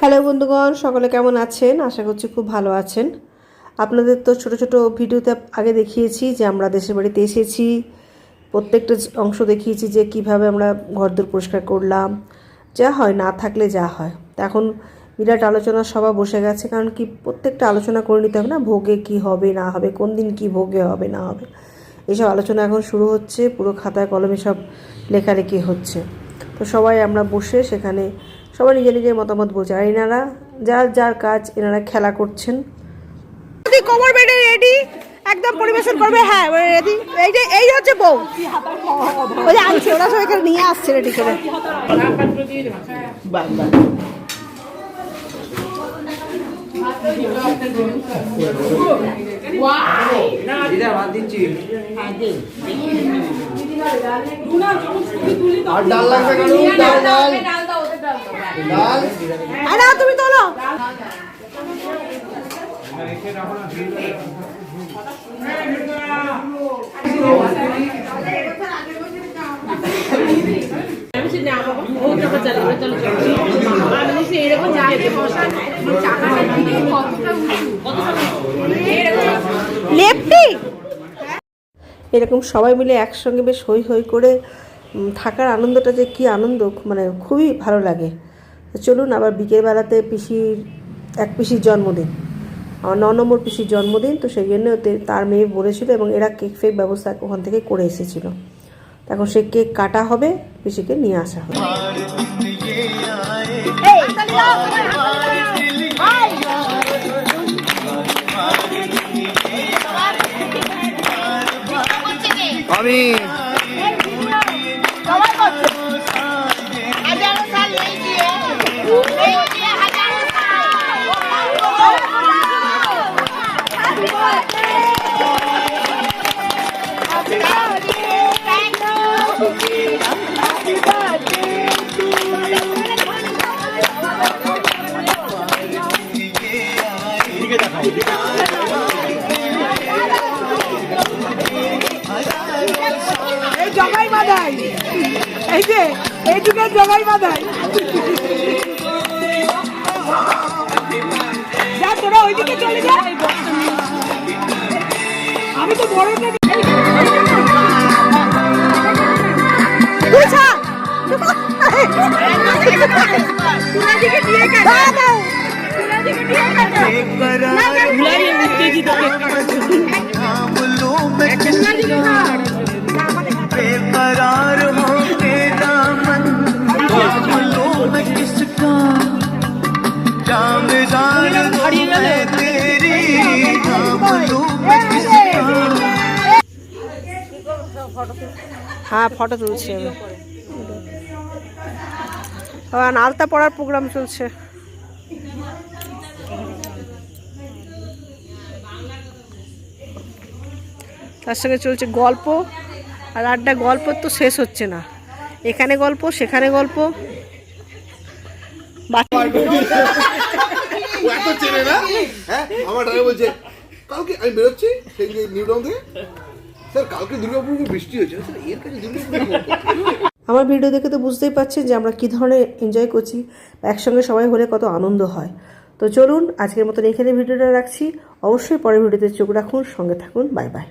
Hello বন্ধুগণ, সকলে কেমন আছেন? আশা করছি খুব ভালো আছেন। আপনাদের তো ছোট ছোট ভিডিওতে আগে দেখিয়েছি যে আমরা দেশের বাড়িতে এসেছি। প্রত্যেকটা অংশ দেখিয়েছি যে কীভাবে আমরা ঘরদোর পরিষ্কার করলাম। যা হয় না থাকলে যা হয়। এখন বিরাট আলোচনা সভা বসে গেছে কারণ কি প্রত্যেকটা আলোচনা করে নিতে হবে না ভোগে কি হবে না হবে কোন দিন কি ভোগে হবে না হবে। এসব আলোচনা এখন শুরু হচ্ছে পুরো খাতায় কলমে সব লেখালেখি হচ্ছে। তো সবাই আমরা বসে সেখানে সবাই নিজের নিজের মতামত বলছে। আর এনারা যার যার কাজ এনারা খেলা করছেন। যদি কোমর বেডে রেডি একদম পরিবেশন করবে হ্যাঁ রেডি এই যে এই হচ্ছে বউ। ওই যে আনছে ওরা সব এখানে নিয়ে আসছে রেডি করে না পাত্র দিয়ে দেবেন বাহ বাহ দিদা ভাত দিচ্ছি আর ডাল লাগবে ডাল ডাল ডাল আর তুমি তোলো লেফটি এরকম সবাই মিলে একসঙ্গে বেশ হই হই করে থাকার আনন্দটা যে কী আনন্দ মানে খুবই ভালো লাগে চলুন আবার বিকেলবেলাতে পিসির এক পিসির জন্মদিন আমার ন নম্বর পিসির জন্মদিন তো সেই জন্য তার মেয়ে বলেছিল এবং এরা কেক ফেক ব্যবস্থা ওখান থেকে করে এসেছিল এখন সে কেক কাটা হবে পিসিকে নিয়ে আসা হবে আমি জগাই বাদাই এই যে এইটুকু জগাই বাদাই যা তোরা ওইদিকে চলে যা আমি তো বড় উত্তেজিত হ্যাঁ ফটো তুলছি আমি। আলতা পড়ার প্রোগ্রাম চলছে। তার সঙ্গে চলছে গল্প আর আড্ডা গল্প তো শেষ হচ্ছে না। এখানে গল্প সেখানে গল্প। বাচ্চা ও এত চেনে না? হ্যাঁ? আমার ড্রাইভার বলছে, কালকে আমি বেরোচ্ছি সেই যে নিউ টাউন থেকে। স্যার, কালকে দুর্গাপুর বৃষ্টি হয়েছে। স্যার, এর কাছে দুর্গাপুর আমার ভিডিও দেখে তো বুঝতেই পারছেন যে আমরা কী ধরনের এনজয় করছি, একসঙ্গে সবাই হলে কত আনন্দ হয়। তো চলুন, আজকের মতন এখানে ভিডিওটা রাখছি। অবশ্যই পরের ভিডিওতে চোখ রাখুন, সঙ্গে থাকুন। Bye bye.